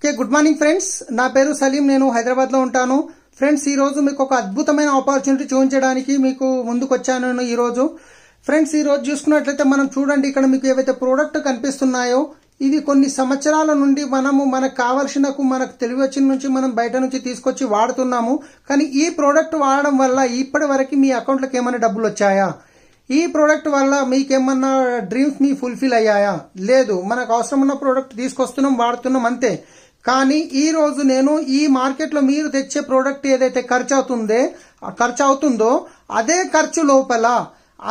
Okay good morning friends. నా పేరు సలీం నేను హైదరాబాద్లో ఉంటాను. ఫ్రెండ్స్ ఈరోజు మీకు ఒక అద్భుతమైన ఆపర్చునిటీ చూపించడానికి మీకు ముందుకు వచ్చాను నేను ఈరోజు. ఫ్రెండ్స్ ఈరోజు చూసుకున్నట్లయితే మనం చూడండి ఇక్కడ మీకు ఏవైతే ప్రోడక్ట్ కనిపిస్తున్నాయో ఇవి కొన్ని సంవత్సరాల నుండి మనము మనకు కావలసినకు మనకు తెలివి వచ్చిన నుంచి మనం బయట నుంచి తీసుకొచ్చి వాడుతున్నాము. కానీ ఈ ప్రోడక్ట్ వాడడం వల్ల ఇప్పటి వరకు మీ అకౌంట్లోకి ఏమైనా డబ్బులు వచ్చాయా? ఈ ప్రోడక్ట్ వల్ల మీకేమన్నా డ్రీమ్స్ మీ ఫుల్ఫిల్ అయ్యాయా? లేదు మనకు అవసరం ఉన్న ప్రోడక్ట్ తీసుకొస్తున్నాం వాడుతున్నాం అంతే. కానీ ఈ రోజు నేను ఈ మార్కెట్లో మీరు తెచ్చే ప్రోడక్ట్ ఏదైతే ఖర్చు అవుతుందే ఖర్చు అవుతుందో అదే ఖర్చు లోపల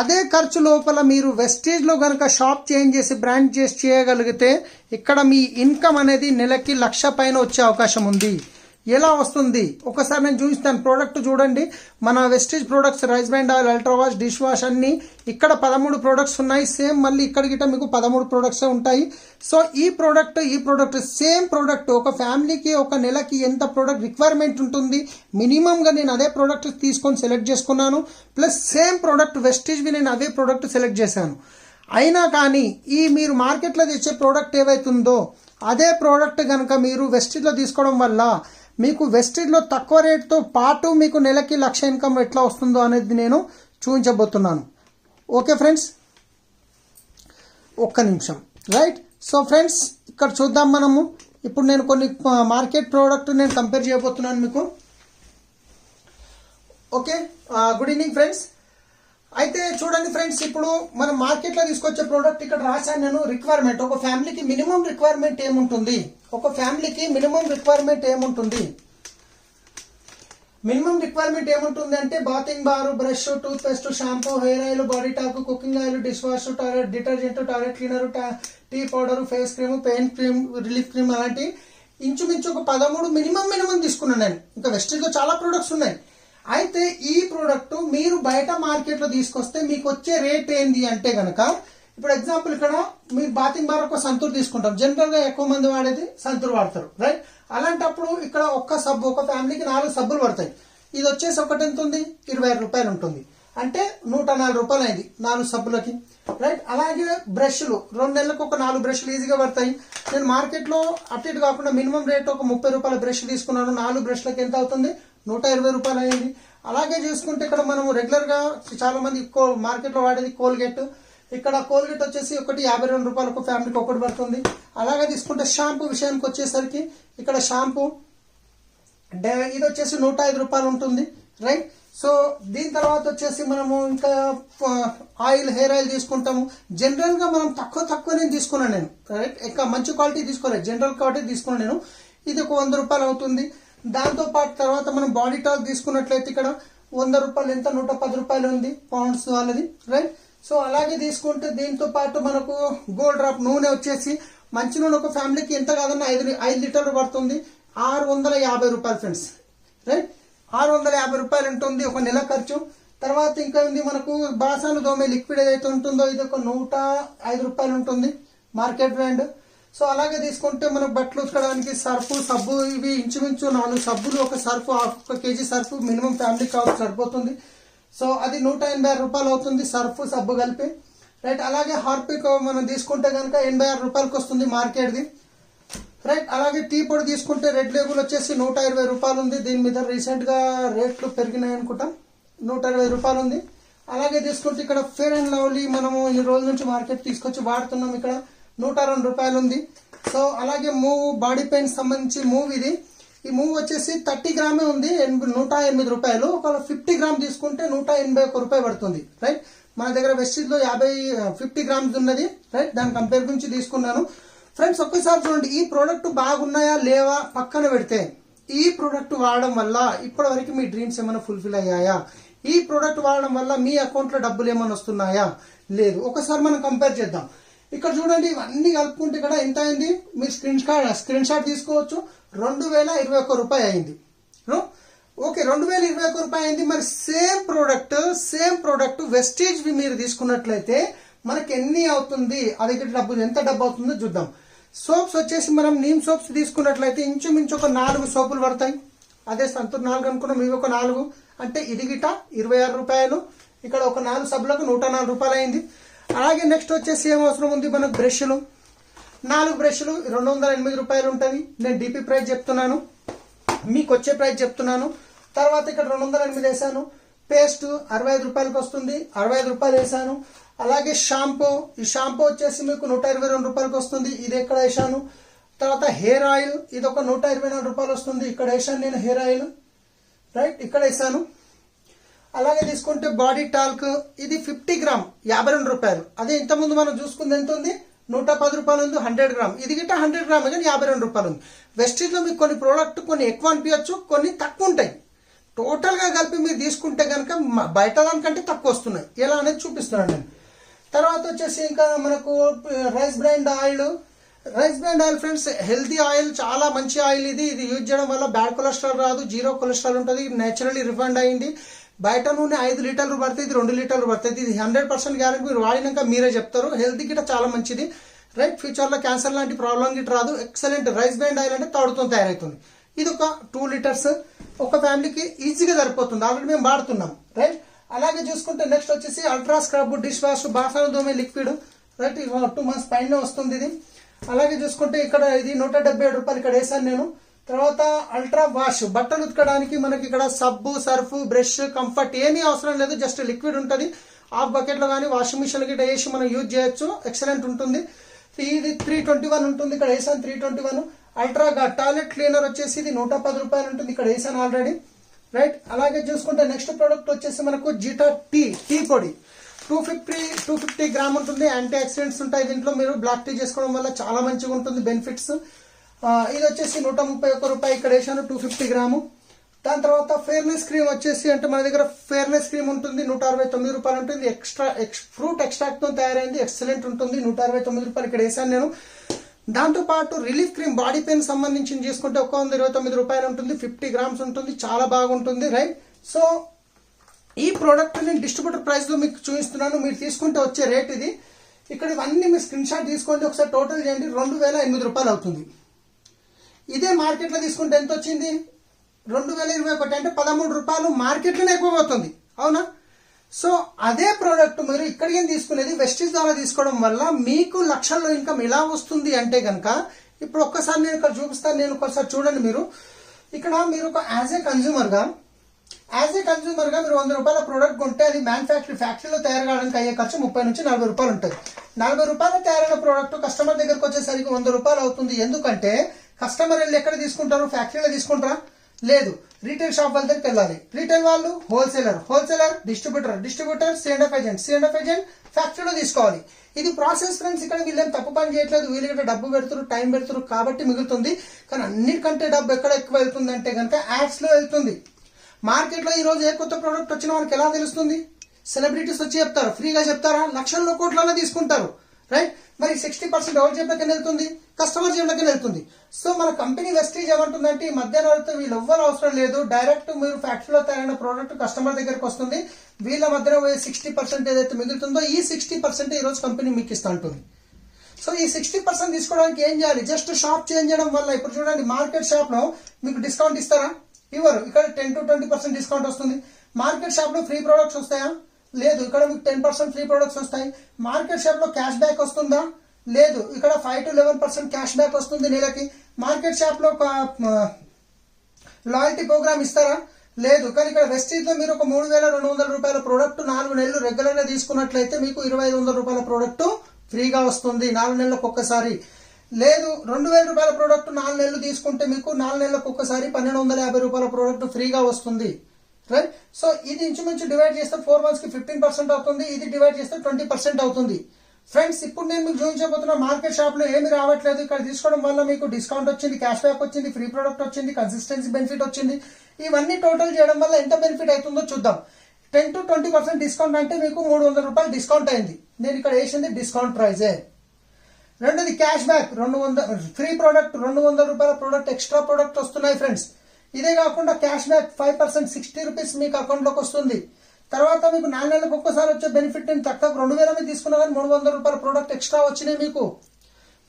అదే ఖర్చు లోపల మీరు వెస్టేజ్లో కనుక షాప్ చేంజ్ చేసి బ్రాండ్ చేసి చేయగలిగితే ఇక్కడ మీ ఇన్కమ్ అనేది నెలకి లక్ష పైన వచ్చే అవకాశం ఉంది. ఎలా వస్తుంది? ఒకసారి నేను చూపిస్తాను. ప్రోడక్ట్ చూడండి. మన Vestige products rice band oil ultra wash dish wash అన్ని ఇక్కడ పదమూడు ప్రోడక్ట్స్ ఉన్నాయి. సేమ్ మళ్ళీ ఇక్కడ గిట్ట మీకు పదమూడు ప్రోడక్ట్స్ ఉంటాయి. సో ఈ ప్రోడక్ట్ ఈ ప్రోడక్ట్ సేమ్ ప్రోడక్ట్ ఒక ఫ్యామిలీకి ఒక నెలకి ఎంత ప్రోడక్ట్ రిక్వైర్మెంట్ ఉంటుంది? మినిమంగా నేను అదే ప్రోడక్ట్ తీసుకొని సెలెక్ట్ చేసుకున్నాను. ప్లస్ సేమ్ ప్రోడక్ట్ వెస్టేజ్వి నేను అదే ప్రోడక్ట్ సెలెక్ట్ చేశాను. అయినా కానీ ఈ మీరు మార్కెట్లో తెచ్చే ప్రోడక్ట్ ఏవైతుందో అదే ప్రోడక్ట్ కనుక మీరు వెస్టేజ్లో తీసుకోవడం వల్ల మీకు వెస్టిడ్లో తక్కువ రేట్తో పాటు మీకు నెలకి లక్ష ఇన్కమ్ ఎట్లా వస్తుందో అనేది నేను చూపించబోతున్నాను. Okay friends? ఒక్క నిమిషం. రైట్ సో ఫ్రెండ్స్ ఇక్కడ చూద్దాం మనము. ఇప్పుడు నేను కొన్ని మార్కెట్ ప్రోడక్ట్ నేను కంపేర్ చేయబోతున్నాను మీకు. ఓకే గుడ్ ఈవినింగ్ ఫ్రెండ్స్ అయితే చూడండి ఫ్రెండ్స్ ఇప్పుడు మనం మార్కెట్లో తీసుకొచ్చే ప్రోడక్ట్ ఇక్కడ రాశాను నేను. రిక్వైర్మెంట్ ఒక ఫ్యామిలీకి మినిమం రిక్వైర్మెంట్ ఏముంటుంది? ఒక ఫ్యామిలీకి మినిమం రిక్వైర్మెంట్ ఏముంటుంది? మినిమం రిక్వైర్మెంట్ ఏముంటుంది అంటే bathing bar brush toothpaste shampoo hair oil body talc cooking oil dish wash toilet detergent toilet cleaner tea powder face cream pain cream relief cream అలాంటి ఇంచుమించు ఒక పదమూడు మినిమం మినిమం తీసుకున్నాను నేను. ఇంకా వెస్ట్రీలో చాలా ప్రొడక్ట్స్ ఉన్నాయి. అయితే ఈ ప్రోడక్ట్ మీరు బయట మార్కెట్లో తీసుకొస్తే మీకు వచ్చే రేట్ ఏంది అంటే కనుక ఇప్పుడు ఎగ్జాంపుల్ ఇక్కడ మీరు బాతింగ్ బార్ ఒక సంతూర్ తీసుకుంటాం జనరల్గా ఎక్కువ మంది వాడేది సంతూర్ వాడతారు రైట్ అలాంటప్పుడు ఇక్కడ ఒక్క సబ్బు ఒక ఫ్యామిలీకి నాలుగు సబ్బులు పడతాయి. ఇది వచ్చేసి ఒకటి ఎంత ఉంది ఇరవై రూపాయలు ఉంటుంది. అంటే నూట నాలుగు రూపాయలు అయింది నాలుగు సబ్బులకి రైట్ అలాగే బ్రష్లు రెండు నెలలకు ఒక నాలుగు బ్రష్లు ఈజీగా పడతాయి. నేను మార్కెట్లో అటు ఇటు కాకుండా మినిమం రేట్ ఒక ముప్పై రూపాయల బ్రష్ తీసుకున్నాను. నాలుగు బ్రష్లకు ఎంత అవుతుంది? నూట ఇరవై రూపాయలు అయింది. అలాగే చూసుకుంటే ఇక్కడ మనం రెగ్యులర్గా చాలా మంది మార్కెట్ వాడేది కోల్గేట్ ఇక్కడ కోల్గేట్ వచ్చేసి ఒకటి యాభై రెండు రూపాయలు ఒక ఫ్యామిలీకి ఒకటి పడుతుంది. అలాగే తీసుకుంటే షాంపూ విషయానికి వచ్చేసరికి ఇక్కడ షాంపూ డే- ఇది వచ్చేసి నూట ఐదు రూపాయలు ఉంటుంది రైట్ సో దీని తర్వాత వచ్చేసి మనము ఇంకా ఆయిల్ హెయిర్ ఆయిల్ తీసుకుంటాము. జనరల్గా మనం తక్కువ తక్కువ నేను తీసుకున్నాను నేను రైట్ ఇంకా మంచి క్వాలిటీ తీసుకోలేదు. జనరల్ క్వాలిటీ తీసుకున్నాను నేను. ఇది ఒక వంద రూపాయలు అవుతుంది. దాంతోపాటు తర్వాత మనం బాడీ టాక్ తీసుకున్నట్లయితే ఇక్కడ వంద రూపాయలు ఎంత? నూట పది రూపాయలు ఉంది పౌండ్స్ వాళ్ళది రైట్ సో అలాగే తీసుకుంటే దీంతో పాటు మనకు గోల్డ్ డ్రాప్ నూనె వచ్చేసి మంచి నూనె ఒక ఫ్యామిలీకి ఎంత కాదన్న ఐదు ఐదు లీటర్లు పడుతుంది. ఆరు వందల యాభై రూపాయలు ఫ్రెండ్స్ రైట్ ఆరు వందల యాభై రూపాయలు ఉంటుంది ఒక నెల ఖర్చు. తర్వాత ఇంకా ఉంది మనకు బాసాను దోమే లిక్విడ్ ఏదైతే ఉంటుందో ఇది ఒక నూట ఐదు రూపాయలు ఉంటుంది మార్కెట్ బ్రాండ్ సో అలాగే తీసుకుంటే మనకు బట్టలు ఉతకడానికి సర్ఫు సబ్బు ఇవి ఇంచుమించు నాలుగు సబ్బులు ఒక సర్ఫు హాఫ్ ఒక కేజీ సర్ఫు మినిమం ఫ్యామిలీ కావచ్చు సరిపోతుంది. సో అది నూట ఎనభై ఆరు రూపాయలు అవుతుంది సర్ఫ్ సబ్బు కలిపి. రైట్ అలాగే హార్పిక్ మనం తీసుకుంటే కనుక ఎనభై ఆరు రూపాయలకి వస్తుంది మార్కెట్ది. రైట్ అలాగే టీ పొడి తీసుకుంటే రెడ్ లేబుల్ వచ్చేసి నూట ఇరవై రూపాయలు ఉంది. దీని మీద రీసెంట్గా రేట్లు పెరిగినాయి అనుకుంటాం. నూట ఇరవై రూపాయలు ఉంది. అలాగే తీసుకుంటే ఇక్కడ ఫేర్ అండ్ లవ్లీ మనము ఈ రోజు నుంచి మార్కెట్ తీసుకొచ్చి వాడుతున్నాం. ఇక్కడ నూట రెండు రూపాయలు ఉంది. సో అలాగే మూవ్ బాడీ పెయిన్ సంబంధించి మూవ్ ఇది. ఈ మూవ్ వచ్చేసి థర్టీ గ్రామే ఉంది నూట ఎనిమిది రూపాయలు. ఒకవేళ ఫిఫ్టీ గ్రామ్ తీసుకుంటే నూట ఎనభై ఒక రూపాయి పడుతుంది రైట్? మన దగ్గర వెస్టిజ్లో యాభై ఫిఫ్టీ గ్రామ్స్ ఉన్నది రైట్? దాని కంపేర్ గురించి తీసుకున్నాను. ఫ్రెండ్స్ ఒక్కసారి చూడండి ఈ ప్రోడక్ట్ బాగున్నాయా లేవా? పక్కన పెడితే ఈ ప్రోడక్ట్ వాడడం వల్ల ఇప్పటివరకు మీ డ్రీమ్స్ ఏమైనా ఫుల్ఫిల్ అయ్యాయా? ఈ ప్రోడక్ట్ వాడడం వల్ల మీ అకౌంట్లో డబ్బులు ఏమైనా వస్తున్నాయా? లేదు. ఒకసారి మనం కంపేర్ చేద్దాం. ఇక్కడ చూడండి ఇవన్నీ కలుపుకుంటే ఇక్కడ ఎంత అయింది? మీరు స్క్రీన్ షాట్ స్క్రీన్ షాట్ తీసుకోవచ్చు. రెండు వేల ఇరవై ఒక్క రూపాయి అయింది. ఓకే రెండు వేల ఇరవై ఒక్క రూపాయి అయింది. మరి same product same product Vestige మీరు తీసుకున్నట్లయితే మనకి ఎన్ని అవుతుంది? అది ఇక్కడ డబ్బు ఎంత డబ్బు అవుతుందో చూద్దాం. సోప్స్ వచ్చేసి మనం నీమ్ సోప్స్ తీసుకున్నట్లయితే ఇంచుమించు ఒక నాలుగు సోపులు పడతాయి. అదే సంతూర్ నాలుగు అనుకున్నాం ఇవి ఒక నాలుగు. అంటే ఇది గిట ఇరవై ఆరు రూపాయలు. ఇక్కడ ఒక నాలుగు సబ్బులకు నూట నాలుగు రూపాయలు అయింది. అలాగే నెక్స్ట్ వచ్చేసి ఏం అవసరం ఉంది? మనకు బ్రష్లు. నాలుగు బ్రష్లు రెండు వందల ఎనిమిది రూపాయలు ఉంటుంది నేను డిపి ప్రైస్ చెప్తున్నాను. మీకు వచ్చే ప్రైస్ చెప్తున్నాను. తర్వాత ఇక్కడ రెండు వందల ఎనిమిది వేసాను పేస్ట్ అరవై ఐదు రూపాయలకి వస్తుంది. అరవై ఐదు రూపాయలు వేసాను అలాగే షాంపూ ఈ షాంపూ వచ్చేసి మీకు నూట ఇరవై రెండు రూపాయలకి వస్తుంది. ఇది ఎక్కడ వేసాను తర్వాత హెయిర్ ఆయిల్ ఇది ఒక నూట ఇరవై నాలుగు రూపాయలు వస్తుంది. ఇక్కడ వేసాను నేను హెయిర్ ఆయిల్ రైట్ ఇక్కడ వేసాను అలాగే తీసుకుంటే బాడీ టాల్క్ ఇది ఫిఫ్టీ గ్రామ్ యాభై రెండు రూపాయలు. అదే ఇంతకుముందు మనం చూసుకుంది ఎంత ఉంది? నూట పది రూపాయలు ఉంది హండ్రెడ్ గ్రామ్. ఇది గిట్ట హండ్రెడ్ గ్రామ్ కానీ యాభై రెండు రూపాయలు ఉంది వెస్టీజ్లో మీకు కొన్ని ప్రోడక్ట్ కొన్ని ఎక్కువ అనిపించచ్చు కొన్ని తక్కువ ఉంటాయి టోటల్గా కలిపి మీరు తీసుకుంటే కనుక బయట దానికంటే తక్కువ వస్తున్నాయి. ఎలా అనేది చూపిస్తున్నాను నేను. తర్వాత వచ్చేసి ఇంకా మనకు rice bran oil rice bran oil friends healthy oil చాలా మంచి ఆయిల్ ఇది. ఇది యూజ్ చేయడం వల్ల బ్యాడ్ కొలెస్ట్రాల్ రాదు జీరో కొలెస్ట్రాల్ ఉంటుంది నేచురల్లీ రిఫైండ్ అయింది. బయట నూనె ఐదు లీటర్లు పడుతుంది ఇది రెండు లీటర్లు పడుతుంది ఇది హండ్రెడ్ పర్సెంట్ గ్యారెంటీ. మీరు వాడినాక మీరే చెప్తారు. హెల్త్ గిట్ట చాలా మంచిది. రైట్ ఫ్యూచర్లో క్యాన్సర్ లాంటి ప్రాబ్లం గిట్ట రాదు. ఎక్సలెంట్ రైస్ బ్యాండ్ ఆయిల్ అంటే తడుతో తయారవుతుంది. ఇది ఒక టూ లీటర్స్ ఒక ఫ్యామిలీకి ఈజీగా సరిపోతుంది. ఆల్రెడీ మేము వాడుతున్నాం. రైట్ అలాగే చూసుకుంటే నెక్స్ట్ వచ్చేసి అల్ట్రా స్క్రబ్ డిష్ వాష్ బాసన దోమే లిక్విడ్ రైట్ టూ మంత్స్ పైన వస్తుంది ఇది. అలాగే చూసుకుంటే ఇక్కడ ఇది నూట ఏడు రూపాయలు ఇక్కడ వేసాను నేను. తర్వాత అల్ట్రా వాష్ బట్టలు ఉతకడానికి మనకి ఇక్కడ సబ్బు సర్ఫ్ బ్రష్ కంఫర్ట్ ఏమీ అవసరం లేదు జస్ట్ లిక్విడ్ ఉంటుంది. హాఫ్ బకెట్లో కానీ వాషింగ్ మిషన్ గిట్ట వేసి మనం యూజ్ చేయొచ్చు. ఎక్సలెంట్ ఉంటుంది. ఇది త్రీ ట్వంటీ వన్ ఉంటుంది. ఇక్కడ వేసాను three twenty one ultra toilet cleaner వచ్చేసి ఇది నూట పది రూపాయలు ఉంటుంది. ఇక్కడ వేసాను ఆల్రెడీ రైట్ అలాగే చూసుకుంటే నెక్స్ట్ ప్రోడక్ట్ వచ్చేసి మనకు జీటా టీ టీ పొడి. Two fifty two fifty gram ఉంటుంది. యాంటీ ఆక్సిడెంట్స్ ఉంటాయి దీంట్లో. మీరు బ్లాక్ టీ చేసుకోవడం వల్ల చాలా మంచిగా ఉంటుంది. బెనిఫిట్స్ ఇది వచ్చేసి నూట ముప్పై ఒక్క రూపాయి ఇక్కడ వేసాను టూ ఫిఫ్టీ గ్రాము. దాని తర్వాత ఫేర్నెస్ క్రీమ్ వచ్చేసి అంటే మన దగ్గర ఫేర్నెస్ క్రీమ్ ఉంటుంది నూట అరవై తొమ్మిది రూపాయలు ఉంటుంది. ఎక్స్ట్రా ఎక్స్ ఫ్రూట్ ఎక్స్ట్రాక్ట్తో తయారైంది ఎక్సలెంట్ ఉంటుంది. నూట అరవై తొమ్మిది రూపాయలు ఇక్కడ వేసాను నేను. దాంతో పాటు రిలీఫ్ క్రీమ్ బాడీ పెయిన్ సంబంధించి తీసుకుంటే ఒక వంద ఇరవై తొమ్మిది రూపాయలు ఉంటుంది. ఫిఫ్టీ గ్రామ్స్ ఉంటుంది చాలా బాగుంటుంది రైట్ సో ఈ ప్రోడక్ట్ నేను డిస్ట్రిబ్యూటర్ ప్రైస్లో మీకు చూపిస్తున్నాను. మీరు తీసుకుంటే వచ్చే రేట్ ఇది. ఇక్కడ ఇవన్నీ మీరు స్క్రీన్ షాట్ తీసుకోండి. ఒకసారి టోటల్ చేయండి. రెండు వేల ఎనిమిది రూపాయలు అవుతుంది. ఇదే మార్కెట్లో తీసుకుంటే ఎంత వచ్చింది రెండు వేల ఇరవై ఒకటి అంటే పదమూడు రూపాయలు మార్కెట్లోనే ఎక్కువ అవుతుంది అవునా? సో అదే ప్రోడక్ట్ మీరు ఇక్కడికి తీసుకునేది? వెస్టీజ్ ద్వారా తీసుకోవడం వల్ల మీకు లక్షల్లో ఇన్కమ్ ఎలా వస్తుంది అంటే కనుక ఇప్పుడు ఒక్కసారి నేను ఇక్కడ చూపిస్తాను నేను ఒకసారి చూడండి మీరు. ఇక్కడ మీరు ఒక యాజ్ ఏ కన్జ్యూమర్గా యాజ్ ఏ కన్జ్యూమర్గా మీరు వంద రూపాయల ప్రోడక్ట్ కొంటే అది మ్యానుఫ్యాక్చరీ ఫ్యాక్టరీలో తయారు కావడానికి అయ్యే ఖర్చు ముప్పై నుంచి నలభై రూపాయలు ఉంటుంది. నలభై రూపాయలు తయారైన ప్రోడక్ట్ కస్టమర్ దగ్గరకు వచ్చేసరికి వంద రూపాయలు అవుతుంది. ఎందుకంటే కస్టమర్ వెళ్ళి ఎక్కడ తీసుకుంటారు? ఫ్యాక్టరీలో తీసుకుంటారా? లేదు. రీటైల్ షాప్ వాళ్ళ దగ్గరికి వెళ్ళాలి. రీటైల్ వాళ్ళు wholesaler. Wholesaler distributor. Distributor C and F agent C and F agent ఫ్యాక్టరీలో తీసుకోవాలి. ఇది ప్రాసెస్ ఫ్రెండ్స్ ఇక్కడ వీళ్ళేం తప్పు పని చేయట్లేదు. వీళ్ళు ఇక్కడ డబ్బు పెడుతురు టైం పెడుతురు కాబట్టి మిగులుతుంది. కానీ అన్నిటికంటే డబ్బు ఎక్కడ ఎక్కువ వెళ్తుంది అంటే కనుక యాడ్స్లో వెళ్తుంది. మార్కెట్లో ఈ రోజు ఏ కొత్త ప్రోడక్ట్ వచ్చినా మనకి ఎలా తెలుస్తుంది? సెలబ్రిటీస్ వచ్చి చెప్తారు. ఫ్రీగా చెప్తారా? లక్షల్లో కోట్లలో తీసుకుంటారు. రైట్ మరి సిక్స్టీ పర్సెంట్ ఎవరి జేబులకి వెళ్తుంది? కస్టమర్ జేబులకి వెళ్తుంది. సో మన కంపెనీ వెస్టేజ్ ఏమంటుందంటే ఈ మధ్యవర్తి వీళ్ళు ఎవ్వరు అవసరం లేదు. డైరెక్ట్ మీరు ఫ్యాక్టరీలో తయారైన ప్రోడక్ట్ కస్టమర్ దగ్గరికి వస్తుంది. వీళ్ళ మధ్యన పోయే సిక్స్టీ పర్సెంట్ ఏదైతే మిగులుతుందో ఈ సిక్స్టీ పర్సెంట్ ఈ రోజు కంపెనీ మీకు ఇస్తా ఉంటుంది సో ఈ సిక్స్టీ పర్సెంట్ తీసుకోవడానికి ఏం చేయాలి? జస్ట్ షాప్ చేంజ్ చేయడం వల్ల ఇప్పుడు చూడండి మార్కెట్ షాప్లో మీకు డిస్కౌంట్ ఇస్తారా? ఇవ్వరు. ఇక్కడ ten to twenty percent discount వస్తుంది. మార్కెట్ షాప్లో ఫ్రీ ప్రొడక్ట్స్ వస్తాయా? లేదు ఇక్కడ మీకు టెన్ పర్సెంట్ ఫ్రీ ప్రొడక్ట్స్ వస్తాయి. మార్కెట్ షాప్లో క్యాష్ బ్యాక్ వస్తుందా? లేదు ఇక్కడ five to eleven percent cash back వస్తుంది నెలకి. మార్కెట్ షాప్లో లాయల్టీ ప్రోగ్రామ్ ఇస్తారా? లేదు కానీ ఇక్కడ వెస్టీజ్లో మీరు ఒక మూడు వేల రెండు వందల రూపాయల ప్రోడక్ట్ నాలుగు నెలలు రెగ్యులర్గా తీసుకున్నట్లయితే మీకు ఇరవై ఐదు వందల రూపాయల ప్రోడక్ట్ ఫ్రీగా వస్తుంది నాలుగు నెలలకు ఒక్కసారి. లేదు రెండు వేల రూపాయల ప్రోడక్ట్ నాలుగు నెలలు తీసుకుంటే మీకు నాలుగు నెలలకు ఒక్కసారి పన్నెండు వందల యాభై రూపాయల ప్రోడక్ట్ ఫ్రీగా వస్తుంది. రైట్ సో ఇది ఇంచుమించు డివైడ్ చేస్తే ఫోర్ మంత్స్కి ఫిఫ్టీన్ పర్సెంట్ అవుతుంది ఇది డివైడ్ చేస్తే ట్వంటీ పర్సెంట్ అవుతుంది. ఫ్రెండ్స్ ఇప్పుడు నేను మీకు చూపించబోతున్న మార్కెట్ షాప్లో ఏమి రావట్లేదు ఇక్కడ తీసుకోవడం వల్ల మీకు డిస్కౌంట్ వచ్చింది క్యాష్ బ్యాక్ వచ్చింది ఫ్రీ ప్రొడక్ట్ వచ్చింది కన్సిస్టెన్సీ బెనిఫిట్ వచ్చింది. ఇవన్నీ టోటల్ చేయడం వల్ల ఎంత బెనిఫిట్ అవుతుందో చూద్దాం. Ten to twenty percent discount అంటే మీకు మూడు వందల రూపాయలు డిస్కౌంట్ అయింది. నేను ఇక్కడ వేసింది డిస్కౌంట్ ప్రైజే రెండోది క్యాష్ బ్యాక్ రెండు వందల ఫ్రీ ప్రోడక్ట్ రెండు వందల రూపాయల ప్రోడక్ట్ ఎక్స్ట్రా ప్రోడక్ట్ వస్తున్నాయి ఫ్రెండ్స్ ఇదే కాకుండా cash back five percent sixty rupees మీకు అకౌంట్లోకి వస్తుంది. తర్వాత మీకు నాలుగు నెలలకు ఒక్కసారి వచ్చే బెనిఫిట్ నేను తక్కువ? రెండు వేల మీద తీసుకున్నా కానీ మూడు వందల రూపాయల ప్రోడక్ట్ ఎక్స్ట్రా వచ్చినాయి మీకు.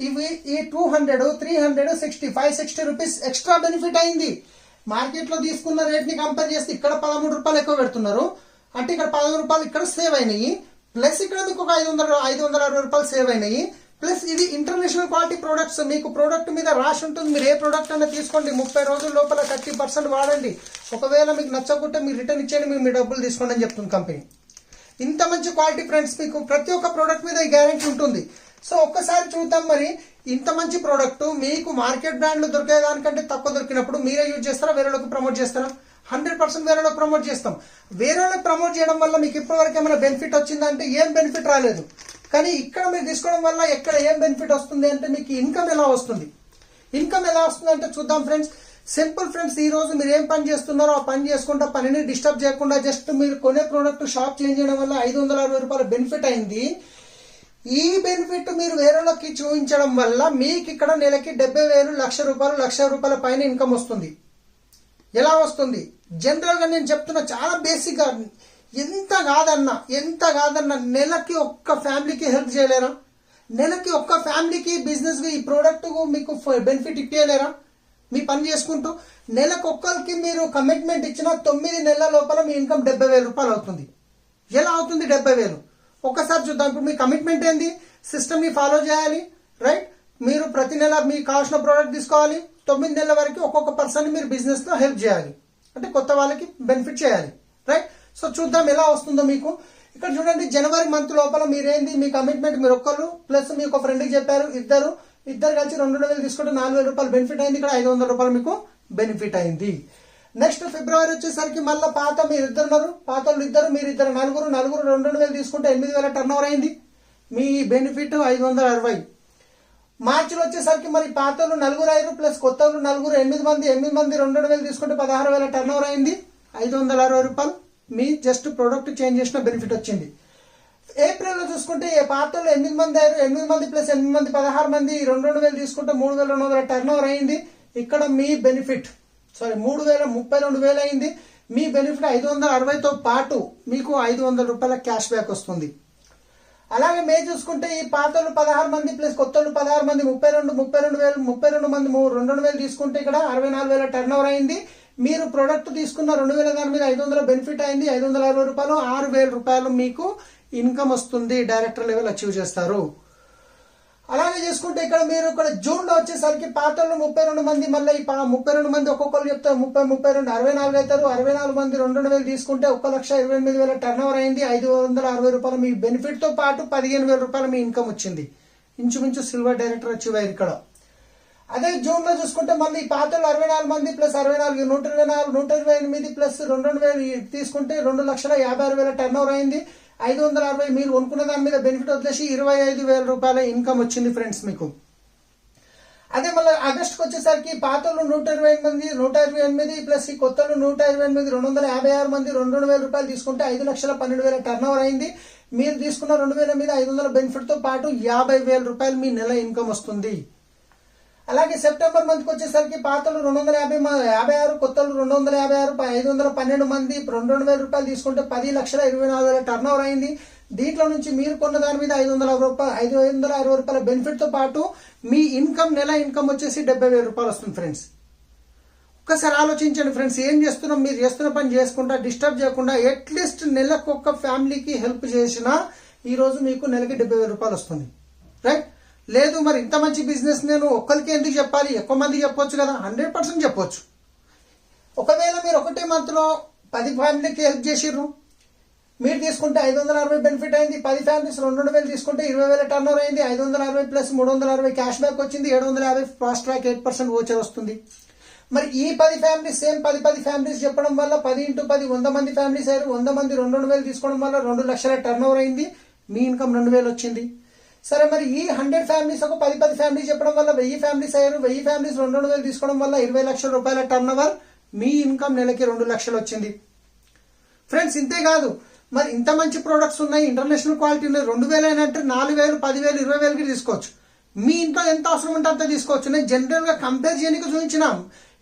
ఇవి ఈ two hundred three hundred sixty five sixty rupees extra benefit అయింది. మార్కెట్లో తీసుకున్న రేట్ని కంపేర్ చేస్తే ఇక్కడ పదమూడు రూపాయలు ఎక్కువ పెడుతున్నారు. అంటే ఇక్కడ పదమూడు రూపాయలు ఇక్కడ సేవ్ అయినాయి. ప్లస్ ఇక్కడ మీకు ఒక ఐదు వందల ఐదు వందల అరవై రూపాయలు సేవ్ అయినాయి. ప్లస్ ఇది ఇంటర్నేషనల్ క్వాలిటీ ప్రొడక్ట్స్. మీకు ప్రోడక్ట్ మీద రాసి ఉంటుంది. మీరు ఏ ప్రోడక్ట్ అయినా తీసుకోండి. ముప్పై రోజుల లోపల థర్టీ పర్సెంట్ వాడండి. ఒకవేళ మీకు నచ్చకుంటే మీరు రిటర్న్ ఇచ్చేయండి. మీరు మీ డబ్బులు తీసుకోండి అని చెప్తుంది కంపెనీ. ఇంత మంచి క్వాలిటీ ఫ్రెండ్స్ మీకు ప్రతి ఒక్క ప్రోడక్ట్ మీద ఈ గ్యారెంటీ ఉంటుంది. సో ఒక్కసారి చూద్దాం మరి ఇంత మంచి ప్రోడక్ట్ మీకు మార్కెట్ బ్రాండ్లు దొరికే దానికంటే తక్కువ దొరికినప్పుడు మీరే యూజ్ చేస్తారా? వేరే వాళ్ళకి ప్రమోట్ చేస్తారా? హండ్రెడ్ పర్సెంట్ వేరే ప్రమోట్ చేస్తాం. వేరే వాళ్ళకి ప్రమోట్ చేయడం వల్ల మీకు ఇప్పటివరకు ఏమైనా బెనిఫిట్ వచ్చిందంటే ఏం బెనిఫిట్ రాలేదు. కానీ ఇక్కడ మీరు తీసుకోవడం వల్ల ఎక్కడ ఏం బెనిఫిట్ వస్తుంది అంటే మీకు ఇన్కమ్ ఎలా వస్తుంది? ఇన్కమ్ ఎలా వస్తుంది అంటే చూద్దాం ఫ్రెండ్స్ సింపుల్ ఫ్రెండ్స్ ఈ రోజు మీరు ఏం పని చేస్తున్నారో ఆ పని చేసుకుంటా పనిని డిస్టర్బ్ చేయకుండా జస్ట్ మీరు కొనే ప్రోడక్ట్ షాప్ చేంజ్ చేయడం వల్ల ఐదు వందల అరవై రూపాయల బెనిఫిట్ అయింది. ఈ బెనిఫిట్ మీరు వేరేలోకి చూపించడం వల్ల మీకు ఇక్కడ నెలకి డెబ్బై వేలు లక్ష రూపాయలు లక్ష రూపాయల పైన ఇన్కమ్ వస్తుంది. ఎలా వస్తుంది? జనరల్గా నేను చెప్తున్నా చాలా బేసిక్గా ఎంత కాదన్నా ఎంత కాదన్నా నెలకి ఒక్క ఫ్యామిలీకి హెల్ప్ చేయలేరా? నెలకి ఒక్క ఫ్యామిలీకి బిజినెస్ ఈ ప్రోడక్ట్ మీకు బెనిఫిట్ ఇట్టేయలేరా మీ పని చేసుకుంటూ నెలకు ఒక్కరికి మీరు కమిట్మెంట్ ఇచ్చిన తొమ్మిది నెలల లోపల మీ ఇన్కమ్ డెబ్బై వేల రూపాయలు అవుతుంది. ఎలా అవుతుంది డెబ్బై వేలు? ఒక్కసారి చూద్దాం. ఇప్పుడు మీ కమిట్మెంట్ ఏంది? సిస్టమ్ని ఫాలో చేయాలి రైట్? మీరు ప్రతి నెల మీకు కావాల్సిన ప్రోడక్ట్ తీసుకోవాలి. తొమ్మిది నెలల వరకు ఒక్కొక్క పర్సన్ మీరు బిజినెస్లో హెల్ప్ చేయాలి. అంటే కొత్త వాళ్ళకి బెనిఫిట్ చేయాలి రైట్? సో చూద్దాం ఎలా వస్తుందో మీకు. ఇక్కడ చూడండి జనవరి మంత్ లోపల మీరేంది మీ కమిట్మెంట్ మీరు ఒక్కరు ప్లస్ మీ ఒక ఫ్రెండ్కి చెప్పారు ఇద్దరు. ఇద్దరు కలిసి రెండు వేలు తీసుకుంటే నాలుగు వేల రూపాయలు బెనిఫిట్ అయింది ఇక్కడ ఐదు వందల రూపాయలు మీకు బెనిఫిట్ అయింది. నెక్స్ట్ ఫిబ్రవరి వచ్చేసరికి మళ్ళీ పాత మీరు ఇద్దరు ఉన్నారు. పాత వాళ్ళు ఇద్దరు మీరు ఇద్దరు నలుగురు నలుగురు రెండు రెండు వేలు తీసుకుంటే ఎనిమిది వేల టర్న్ ఓవర్ అయింది. మీ బెనిఫిట్ ఐదు వందల అరవై. మార్చిలో వచ్చేసరికి మరి పాత వాళ్ళు నలుగురు అయ్యారు ప్లస్ కొత్త వాళ్ళు నలుగురు ఎనిమిది మంది ఎనిమిది మంది రెండు రెండు వేలు తీసుకుంటే పదహారు వేల టర్న్ ఓవర్ అయింది. ఐదు వందల అరవై రూపాయలు. మీ జస్ట్ ప్రోడక్ట్ చేంజ్ చేసిన బెనిఫిట్ వచ్చింది. ఏప్రిల్లో చూసుకుంటే ఏ పార్టీలో ఎనిమిది మంది అయ్యారు. ఎనిమిది మంది ప్లస్ ఎనిమిది మంది పదహారు మంది రెండు రెండు వేలు తీసుకుంటే మూడు వేల రెండు వందల టర్న్ ఓవర్ అయింది. ఇక్కడ మీ బెనిఫిట్ సారీ మూడు వేల ముప్పై రెండు వేలు అయింది. మీ బెనిఫిట్ ఐదు వందల అరవైతో పాటు మీకు ఐదు వందల రూపాయల క్యాష్ బ్యాక్ వస్తుంది. అలాగే మే చూసుకుంటే ఈ పాతలు పదహారు మంది ప్లస్ కొత్తలు పదహారు మంది ముప్పై రెండు ముప్పై రెండు వేలు ముప్పై రెండు మంది రెండు రెండు వేలు తీసుకుంటే ఇక్కడ అరవై నాలుగు వేల టర్న్ ఓవర్ అయింది. మీరు ప్రొడక్ట్ తీసుకున్న రెండు వేల దాని మీద ఐదు వందల బెనిఫిట్ అయింది ఐదు వందల అరవై రూపాయలు ఆరు వేల రూపాయలు మీకు ఇన్కమ్ వస్తుంది డైరెక్టర్ లెవెల్ అచీవ్ చేస్తారు. అలాగే చేసుకుంటే ఇక్కడ మీరు ఇక్కడ జూన్లో వచ్చేసరికి పాతలు ముప్పై రెండు మంది మళ్ళీ ఈ ముప్పై రెండు మంది ఒక్కొక్కరు చెప్తారు ముప్పై ముప్పై రెండు అరవై నాలుగు అవుతారు అరవై నాలుగు మంది రెండు రెండు వేలు తీసుకుంటే ఒక లక్ష ఇరవై ఎనిమిది వేల టర్న్ ఓవర్ అయింది ఐదు వందల అరవై రూపాయలు మీ బెనిఫిట్తో పాటు పదిహేను వేల రూపాయలు మీ ఇన్కమ్ వచ్చింది. ఇంచుమించు సిల్వర్ డైరెక్టర్ అచీవ్ అయ్యారు ఇక్కడ. అదే జూన్లో చూసుకుంటే మళ్ళీ పాతలు అరవై నాలుగు మంది ప్లస్ అరవై నాలుగు నూట ఇరవై నాలుగు నూట ఇరవై ఎనిమిది ప్లస్ రెండు రెండు వేలు తీసుకుంటే రెండు లక్షల యాభై ఆరు వేల టర్న్ ఓవర్ అయింది. ఐదు వందల అరవై మీరు కొనుక్కున్న దాని మీద బెనిఫిట్ వచ్చేసి ఇరవై ఐదు వేల రూపాయల ఇన్కమ్ వచ్చింది ఫ్రెండ్స్ మీకు. అదే మళ్ళీ ఆగస్ట్కి వచ్చేసరికి పాతలు నూట ఇరవై ఎనిమిది నూట ఇరవై ఎనిమిది ప్లస్ ఈ కొత్తలు నూట ఇరవై ఎనిమిది రెండు వందల యాభై ఆరు మంది రెండు రెండు వేల రూపాయలు తీసుకుంటే ఐదు లక్షల పన్నెండు వేల టర్న్ ఓవర్ అయింది. మీరు తీసుకున్న రెండు వేల మీద ఐదు వందల బెనిఫిట్తో పాటు యాభై వేల రూపాయలు మీ నెల ఇన్కమ్ వస్తుంది. అలాగే సెప్టెంబర్ మంత్కి వచ్చేసరికి పాతలు రెండు వందల యాభై మ- యాభై ఆరు కొత్తలు రెండు వందల యాభై ఆరు ఐదు వందల పన్నెండు మంది రెండు రెండు వేల రూపాయలు తీసుకుంటే పది లక్షల ఇరవై నాలుగు వేల టర్న్ ఓవర్ అయింది. దీంట్లో నుంచి మీరు కొన్న దాని మీద ఐదు వందల రూపాయలు ఐదు వందల అరవై రూపాయల బెనిఫిట్తో పాటు మీ ఇన్కమ్ నెల ఇన్కమ్ వచ్చేసి డెబ్బై వేల రూపాయలు వస్తుంది ఫ్రెండ్స్ ఒక్కసారి ఆలోచించండి ఫ్రెండ్స్ ఏం చేస్తున్నాం? మీరు చేస్తున్న పని చేసుకుంటా డిస్టర్బ్ చేయకుండా అట్లీస్ట్ నెలకు ఒక్క ఫ్యామిలీకి హెల్ప్ చేసినా ఈరోజు మీకు నెలకి డెబ్బై వేల రూపాయలు వస్తుంది. రైట్ లేదు మరి ఇంత మంచి బిజినెస్ నేను ఒక్కరికి ఎందుకు చెప్పాలి? ఎక్కువ మంది చెప్పొచ్చు కదా. హండ్రెడ్ పర్సెంట్ చెప్పొచ్చు. ఒకవేళ మీరు ఒకటే మంత్లో పది ఫ్యామిలీకి హెల్ప్ చేసిర్రు. మీరు తీసుకుంటే ఐదు వందల అరవై బెనిఫిట్ అయింది. పది ఫ్యామిలీస్ రెండు రెండు వేలు తీసుకుంటే ఇరవై వేల టర్న్ ఓవర్ అయింది. ఐదు వందల అరవై ప్లస్ మూడు వందల అరవై క్యాష్ బ్యాక్ వచ్చింది. ఏడు వందల యాభై fast track eight percent voucher వస్తుంది. మరి ఈ పది ఫ్యామిలీస్ సేమ్ పది పది ఫ్యామిలీస్ చెప్పడం వల్ల పది ఇంటూ పది వంద మంది ఫ్యామిలీస్ అయ్యారు. వంద మంది రెండు రెండు వేలు తీసుకోవడం వల్ల రెండు లక్షల టర్న్ ఓవర్ అయింది. మీ ఇన్కమ్ రెండు వేలు వచ్చింది. సరే మరి ఈ హండ్రెడ్ ఫ్యామిలీస్ ఒక పది పది ఫ్యామిలీస్ చెప్పడం వల్ల వెయ్యి ఫ్యామిలీస్ అయ్యారు. వెయ్యి ఫ్యామిలీస్ రెండు రెండు వేలు తీసుకోవడం వల్ల ఇరవై లక్షల రూపాయల టర్న్ ఓవర్ మీ ఇన్కమ్ నెలకి రెండు లక్షలు వచ్చింది. ఫ్రెండ్స్ ఇంతే కాదు. మరి ఇంత మంచి ప్రోడక్ట్స్ ఉన్నాయి ఇంటర్నేషనల్ క్వాలిటీ ఉన్నాయి. రెండు వేలు అయినట్టు నాలుగు వేలు పదివేలు ఇరవై వేలకి తీసుకోవచ్చు. మీ ఇంట్లో ఎంత అవసరం ఉంటే అంత తీసుకోవచ్చు. నేను జనరల్గా కంపేర్ చేయడానికి చూపించినాం.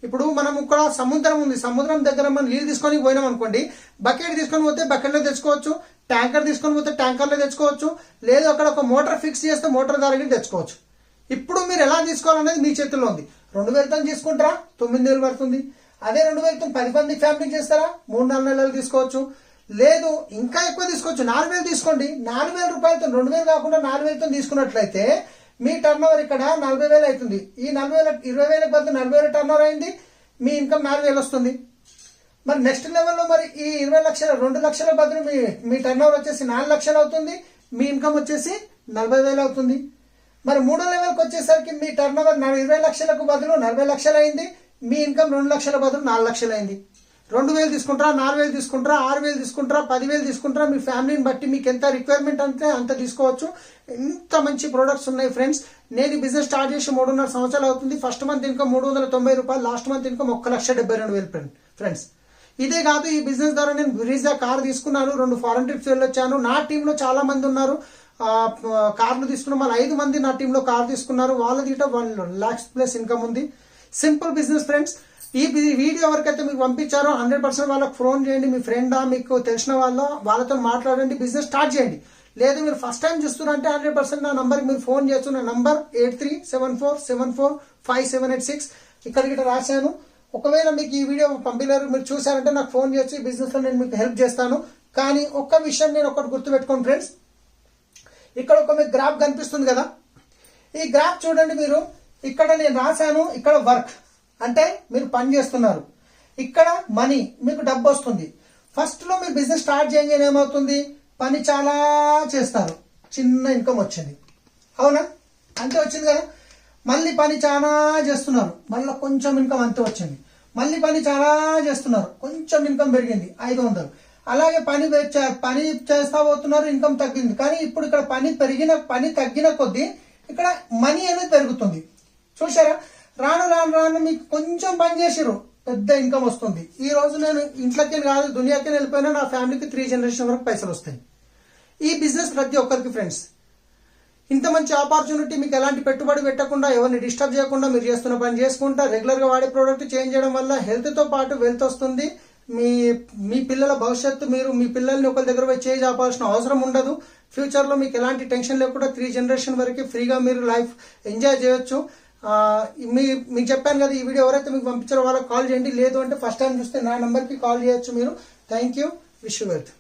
ఇప్పుడు మనం ఇక్కడ సముద్రం ఉంది. సముద్రం దగ్గర మనం నీళ్ళు తీసుకొని పోయినాం అనుకోండి బకెట్ తీసుకొని పోతే బకెట్లో తెచ్చుకోవచ్చు. ట్యాంకర్ తీసుకొని పోతే ట్యాంకర్లో తెచ్చుకోవచ్చు. లేదు అక్కడ ఒక మోటార్ ఫిక్స్ చేస్తే మోటార్ ద్వారా తెచ్చుకోవచ్చు. ఇప్పుడు మీరు ఎలా తీసుకోవాలనేది మీ చేతుల్లో ఉంది. రెండు వేలతో తీసుకుంటారా? తొమ్మిది నెలలు పడుతుంది. అదే రెండు వేలతో పది మంది ఫ్యామిలీ చేస్తారా? మూడు నాలుగు నెలలు తీసుకోవచ్చు. లేదు ఇంకా ఎక్కువ తీసుకోవచ్చు. నాలుగు వేలు తీసుకోండి. నాలుగు వేల రూపాయలతో రెండు వేలు కాకుండా నాలుగు వేలతో తీసుకున్నట్లయితే మీ టర్న్ ఓవర్ ఇక్కడ నలభై వేలు అవుతుంది. ఈ నలభై వేల ఇరవై వేలకు బదులు నలభై వేల టర్న్ ఓవర్ అయింది. మీ ఇన్కమ్ నాలుగు వేలు వస్తుంది. మరి నెక్స్ట్ లెవెల్లో మరి ఈ ఇరవై లక్షల రెండు లక్షల బదులు మీ మీ టర్న్ ఓవర్ వచ్చేసి నాలుగు లక్షలు అవుతుంది. మీ ఇన్కమ్ వచ్చేసి నలభై వేలు అవుతుంది. మరి మూడో లెవెల్కి వచ్చేసరికి మీ టర్న్ ఓవర్ ఇరవై లక్షలకు బదులు నలభై లక్షలు అయింది. మీ ఇన్కమ్ రెండు లక్షల బదులు నాలుగు లక్షలు అయింది. రెండు వేలు తీసుకుంటారా నాలుగు వేలు తీసుకుంటారా ఆరు వేలు తీసుకుంటారా పదివేలు తీసుకుంటారా మీ ఫ్యామిలీని బట్టి మీకు ఎంత రిక్వైర్మెంట్ అంటే అంత తీసుకోవచ్చు. ఇంత మంచి ప్రొడక్ట్స్ ఉన్నాయి ఫ్రెండ్స్ నేను బిజినెస్ స్టార్ట్ చేసి మూడున్నర సంవత్సరాలు అవుతుంది. ఫస్ట్ మంత్ ఇన్కమ్ మూడు వందల తొంభై రూపాయలు లాస్ట్ మంత్ ఇన్కమ్ ఒక్క లక్ష డెబ్బై రెండు వేలు ఫ్రెండ్ ఫ్రెండ్స్ ఇదే కాదు ఈ బిజినెస్ ద్వారా నేను బ్రిజా కార్ తీసుకున్నాను రెండు ఫారెన్ ట్రిప్స్ వెళ్ళొచ్చాను. నా టీంలో చాలా మంది ఉన్నారు. కార్లు తీసుకున్న వాళ్ళు ఐదు మంది నా టీంలో కార్ తీసుకున్నారు. వాళ్ళ దీట వన్ లాక్స్ ప్లస్ ఇన్కమ్ ఉంది. సింపుల్ బిజినెస్ ఫ్రెండ్స్ ఈ వీడియో ఎవరికైతే మీకు పంపించారో హండ్రెడ్ పర్సెంట్ వాళ్ళకి ఫోన్ చేయండి. మీ ఫ్రెండా మీకు తెలిసిన వాళ్ళ వాళ్ళతో మాట్లాడండి. బిజినెస్ స్టార్ట్ చేయండి. లేదు మీరు ఫస్ట్ టైం చూస్తున్నారంటే హండ్రెడ్ పర్సెంట్ నా నంబర్కి మీరు ఫోన్ చేస్తున్న number eight three seven four seven four five seven eight six ఇక్కడికి రాశాను. ఒకవేళ మీకు ఈ వీడియో పంపినారు మీరు చూసారంటే నాకు ఫోన్ చేయొచ్చు బిజినెస్లో బిజినెస్లో నేను మీకు హెల్ప్ చేస్తాను. కానీ ఒక్క విషయం నేను ఒకటి గుర్తుపెట్టుకోండి ఫ్రెండ్స్ ఇక్కడ ఒక మీకు గ్రాఫ్ కనిపిస్తుంది కదా. ఈ గ్రాఫ్ చూడండి మీరు. ఇక్కడ నేను రాశాను ఇక్కడ వర్క్ అంటే మీరు పని చేస్తున్నారు. ఇక్కడ మనీ మీకు డబ్బు వస్తుంది. ఫస్ట్లో మీరు బిజినెస్ స్టార్ట్ చేయగానే ఏమవుతుంది? పని చాలా చేస్తారు. చిన్న ఇన్కమ్ వచ్చింది. అవునా? అంతే వచ్చింది కదా? మళ్ళీ పని చాలా చేస్తున్నారు. మళ్ళీ కొంచెం ఇన్కమ్ అంతే వచ్చింది. మళ్ళీ పని చాలా చేస్తున్నారు. కొంచెం ఇన్కమ్ పెరిగింది. ఐదు వందలు. అలాగే పని పని చేస్తా పోతున్నారు ఇన్కమ్ తగ్గింది. కానీ ఇప్పుడు ఇక్కడ పని పెరిగిన పని తగ్గిన కొద్దీ ఇక్కడ మనీ అనేది పెరుగుతుంది. చూసారా రాను రాను రాను మీకు కొంచెం పని చేసిరు పెద్ద ఇన్కమ్ వస్తుంది. ఈ రోజు నేను ఇంట్లోకి కాదు దునియాకి వెళ్ళిపోయినా నా ఫ్యామిలీకి త్రీ జనరేషన్ వరకు పైసలు వస్తాయి. ఈ బిజినెస్ ప్రతి ఒక్కరికి ఫ్రెండ్స్ ఇంత మంచి ఆపర్చునిటీ మీకు ఎలాంటి పెట్టుబడి పెట్టకుండా ఎవరిని డిస్టర్బ్ చేయకుండా మీరు చేస్తున్న పని చేసుకుంటా రెగ్యులర్గా వాడే ప్రోడక్ట్ చేంజ్ చేయడం వల్ల హెల్త్తో పాటు వెల్త్ వస్తుంది. మీ మీ పిల్లల భవిష్యత్తు మీరు మీ పిల్లల్ని ఒకరి దగ్గర పోయి చేంజ్ ఆపాల్సిన అవసరం ఉండదు. ఫ్యూచర్లో మీకు ఎలాంటి టెన్షన్ లేకుండా త్రీ జనరేషన్ వరకు ఫ్రీగా మీరు లైఫ్ ఎంజాయ్ చేయొచ్చు. మీ మీకు చెప్పాను కదా ఈ వీడియో ఎవరైతే మీకు పంపించారో వాళ్ళకి కాల్ చేయండి. లేదు అంటే ఫస్ట్ టైం చూస్తే నా నంబర్కి కాల్ చేయొచ్చు మీరు. Thank you wish wealth